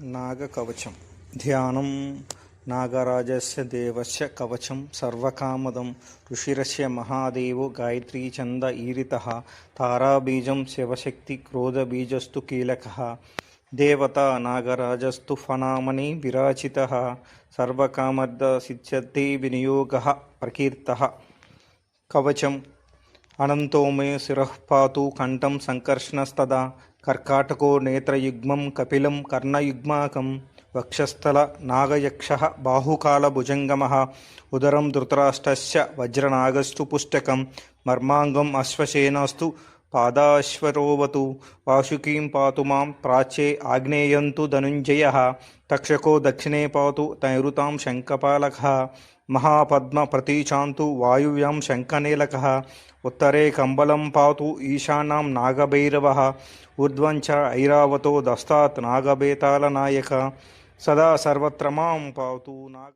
నాగకవచం. ధ్యానం. నాగరాజస్య దేవస్య కవచం. సర్వకామదం. ఋషిరస్య మహాదేవో గాయత్రీఛంద ఈరిత. తారాబీజం శివశక్తి క్రోధబీజస్తు కీలక. దేవత నాగరాజస్తు ఫనామని విరాచిత సర్వకామర్ద సిద్ధి వినియోగ. ప్రకీర్త. కవచం. అనంతో మే శిరఃపాతు కంఠం సంకర్షణస్తదా కర్కాటకో నేత్రయుగ్మం కపిలం కర్ణయుగ్మాకం వక్షస్థల నాగయక్ష బాహుకాలభుజంగమ ఉదరం ధృతరాష్ట్రస్య వజ్రనాగస్తు పుష్టకం మర్మాంగం అశ్వసేనస్తు పాదాశ్వరోవతు వాసుకీం పాతు మాం ప్రాచ్యే ఆగ్నేయంతు ధనుంజయ తక్షకో దక్షిణే పాతు తైరుతాం శంఖపాలక మహాపద్మ ప్రతీచాంతు వాయువ్యాం శంఖనేలక ఉత్తరే కంబలం పాతు ఈశానాం నాగభైరవ ఊర్ధ్వంచ ఐరావతో దస్తాత్ నాగబేతాళనాయక సదా సర్వత్ర మాం పాతు నాగ